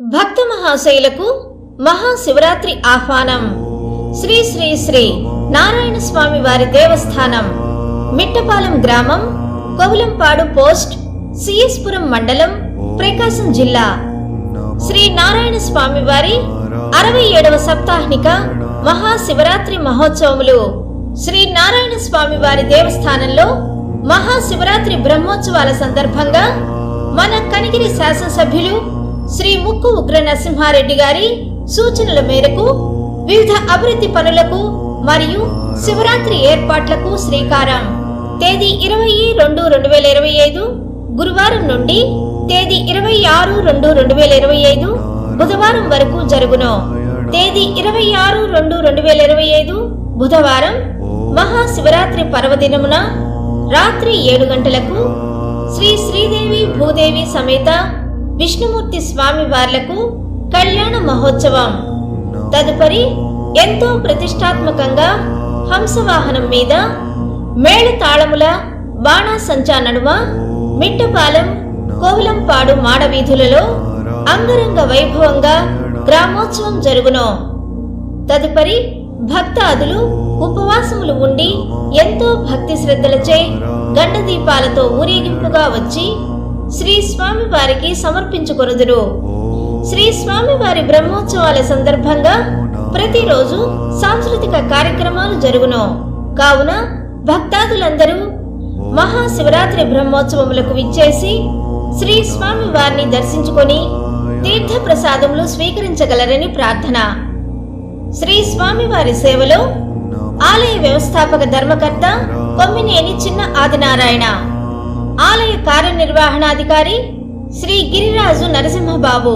భక్త మహాశైలకు మహాశివరాత్రి ఆహ్వానం. శ్రీ శ్రీ శ్రీ నారాయణ స్వామి వారి దేవస్థానం. మిట్టపాలెం గ్రామం కొవులంపాడు పోస్ట్ సిఎస్పురం మండలం ప్రకాశం జిల్లా. శ్రీ నారాయణ స్వామి వారి అరవై ఏడవ సప్తాహ్నిక మహాశివరాత్రి మహోత్సవములు. శ్రీ నారాయణ స్వామి వారి దేవస్థానంలో మహాశివరాత్రి బ్రహ్మోత్సవాల సందర్భంగా మన కనిగిరి శాసనసభ్యులు శ్రీ ముక్కు ఉగ్ర నరసింహారెడ్డి గారి సూచనల మేరకు వివిధ అభివృద్ధి పనులకు మరియు శివరాత్రి ఏర్పాట్లకు శ్రీకారం. తేదీ ఇరవై రెండు రెండు వేల ఇరవై ఐదు గురువారం నుండి తేదీ ఇరవై ఆరు రెండు రెండు వేల ఇరవై ఐదు బుధవారం వరకు జరుగును. తేదీ ఇరవై ఆరు రెండు రెండు వేల ఇరవై ఐదు బుధవారం మహాశివరాత్రి పర్వదినమున రాత్రి ఏడు గంటలకు శ్రీ శ్రీదేవి భూదేవి సమేత విష్ణుమూర్తి స్వామి వార్లకు కళ్యాణ మహోత్సవం. తదుపరి ఎంతో ప్రతిష్టాత్మకంగా హంసవాహనం మీద మేళతాళముల బాణాసంచా నడుమ మిట్టపాలెం కోవిలంపాడు మాడవీధులలో అంగరంగ వైభవంగా గ్రామోత్సవం జరుగును. తదుపరి భక్తాదులు ఉపవాసములు ఉండి ఎంతో భక్తి శ్రద్ధలచే గండదీపాలతో ఊరేగింపుగా వచ్చి శ్రీ స్వామి వారికి సమర్పించుకొనుదురు. శ్రీ స్వామి వారి బ్రహ్మోత్సవాల సందర్భంగా ప్రతిరోజు సాంస్కృతిక కార్యక్రమాలు జరుగును. కావున భక్తాదులందరూ మహాశివరాత్రి బ్రహ్మోత్సవములకు విచ్చేసి శ్రీ స్వామి వారిని దర్శించుకొని తీర్థ ప్రసాదములు స్వీకరించగలరని ప్రార్థన. శ్రీ స్వామి వారి సేవలో ఆలయ వ్యవస్థాపక ధర్మకర్త కొమ్మినేని చిన్న ఆదినారాయణ. కార్యనిర్వహణాధికారి శ్రీ గిరిరాజు నరసింహబాబు.